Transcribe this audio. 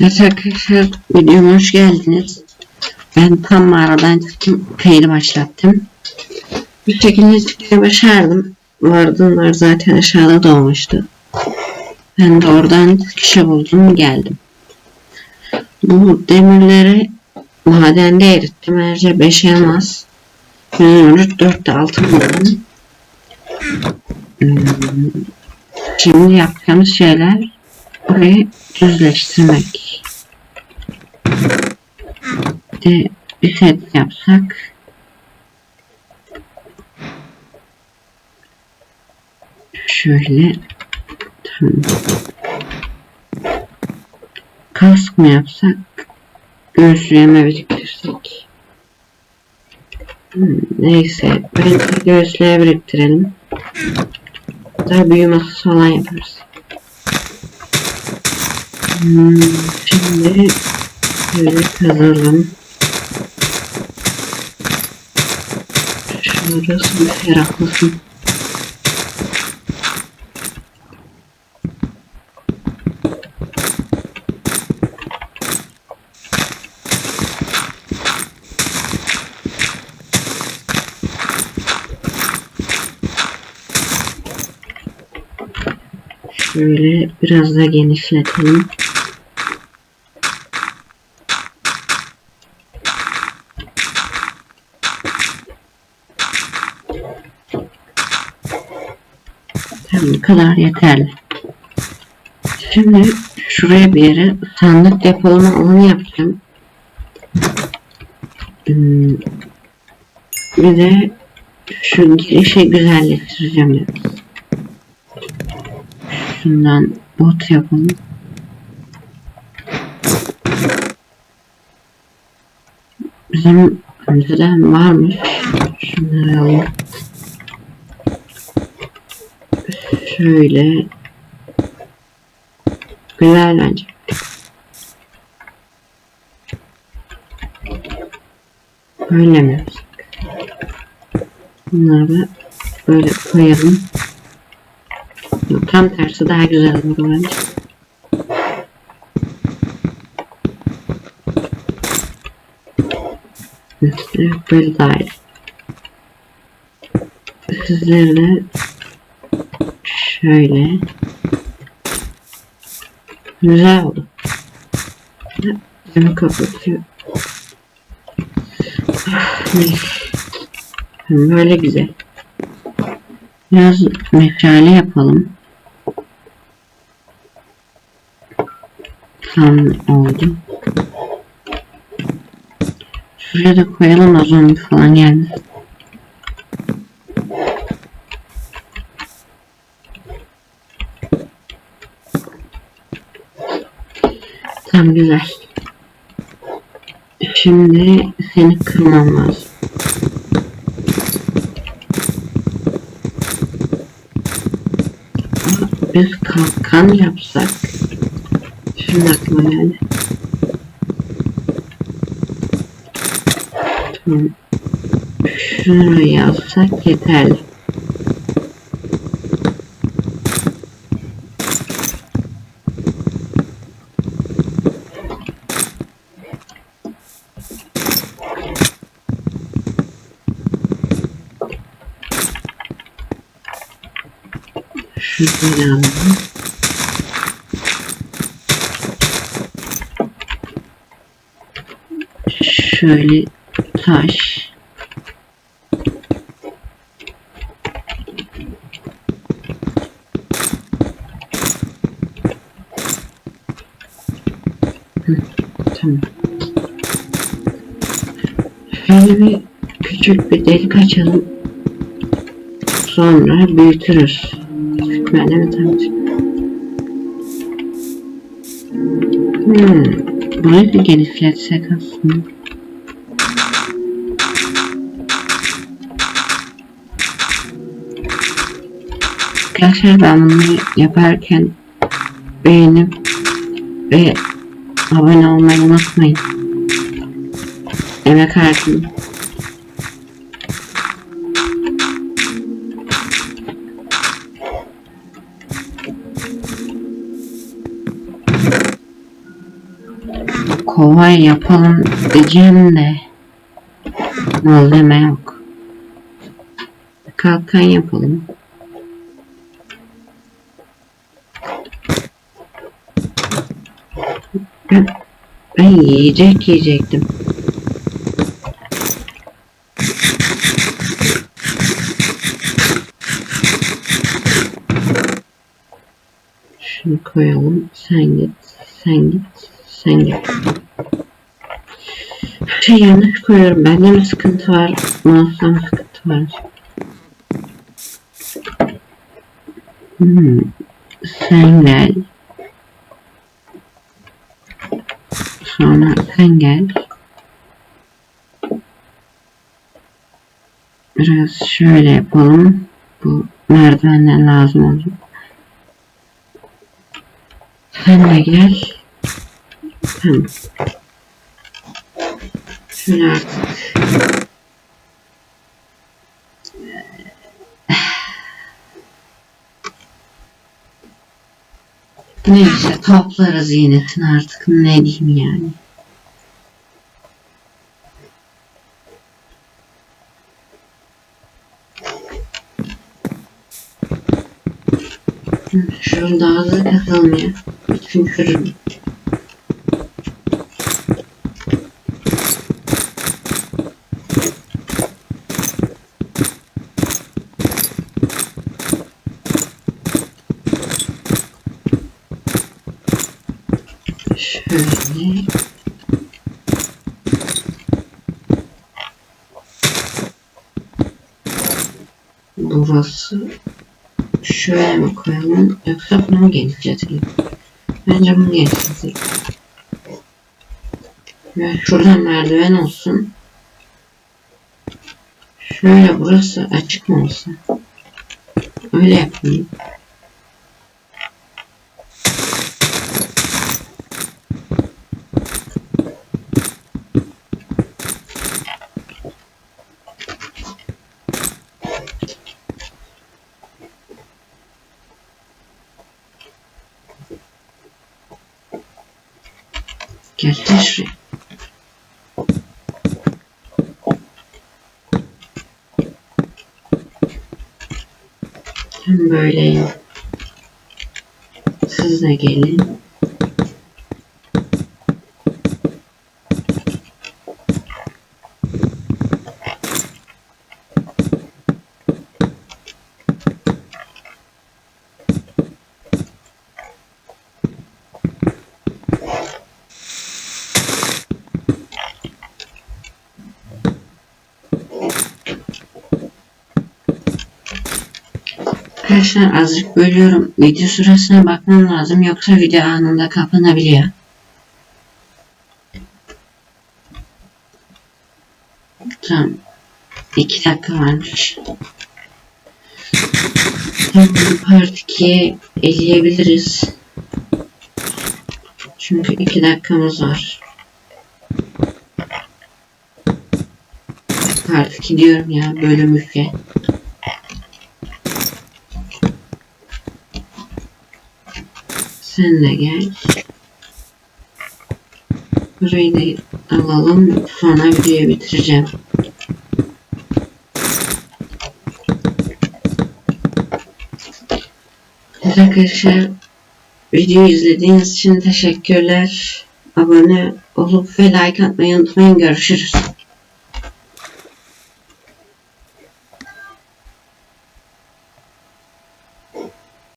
Evet arkadaşlar videoma hoş geldiniz. Ben tam mağaradan çıktım. Kaydı başlattım. Bir şekilde çıkmayı başardım. Vardımlar zaten aşağıda doğmuştu. Ben de oradan çıkışı buldum geldim. Bu demirleri madende erittim. Ayrıca 5 elmas. 4 de altın buldum. Hmm, Şimdi yapacağımız şeyler burayı düzleştirmek. De bir set yapsak. Şöyle tamam. kask mı yapsak? Göğüsleyeme biriktirsek. Hmm, neyse bence göğüsleye biriktirelim daha büyü falan yaparız Hmm, şimdi şöyle kazalım. Şurası bir ferahlasın. Şöyle biraz da genişletelim. Bu kadar yeterli. Şimdi şuraya bir yere sandık depolama alanı yapacağım. Bir de şu girişi güzelleştireceğim. Şundan bot yapalım. Bizim önceden varmış. Şunları alalım. Şöyle. Güzel bence. Böyle mi yapsak? Bunları böyle koyalım. Tam tersi daha güzel olur bence. Evet, böyle daha iyi. Sizleri de şöyle güzel oldu. Gözümü kapatıyor. Neyse. Böyle güzel. Biraz meşale yapalım. Tam oldu. Şuraya da koyalım da zombi falan gelmesin. Tam güzel. Şimdi seni kırmam lazım. Biz kalkan yapsak. Şimdi aklıma geldi. Tamam. Şunu yapsak yeterli. Alalım. Şöyle taş. Hı, Tamam. Şöyle bir küçük bir delik açalım. Sonra büyütürüz. Küçültmeyle mi tanıdık? Hmm. Burayı da genişletsek aslında. Arkadaşlar ben bunu yaparken beğenip ve abone olmayı unutmayın. Emek harcayın. Kova yapalım diyeceğim de malzeme yok. Kalkan yapalım. Ben yiyecek yiyecektim. Şunu koyalım. Sen git. Sen git. Sen git. Şey yanlış koyuyorum. Bende mi sıkıntı var? Mouse'da mı sıkıntı var? Hmm. Sen gel. Sonra sen gel. Biraz şöyle yapalım. Bu merdivenden lazım olacak. Sen de gel. Tamam. Neyse toplarız yinetini artık ne diyeyim yani. Şurada ağzı katalım ya. Burası şöyle mi koyalım yoksa bunu mu genişletelim? Bence bunu genişletelim. Ve şuradan merdiven olsun. Şöyle burası açık mı olsa? Öyle yapayım. Gel. Ben böyleyim. Siz de gelin. Arkadaşlar azıcık bölüyorum. Video süresine bakmam lazım yoksa video anında kapanabiliyor. Tamam. İki dakika varmış. Tamam, part 2'ye eleyebiliriz. Çünkü iki dakikamız var. Part 2 diyorum ya bölüm 3'e. Sen de gel. Burayı da alalım. Sonra videoyu bitireceğim. Evet arkadaşlar videoyu izlediğiniz için teşekkürler. Abone olup ve like atmayı unutmayın. Görüşürüz.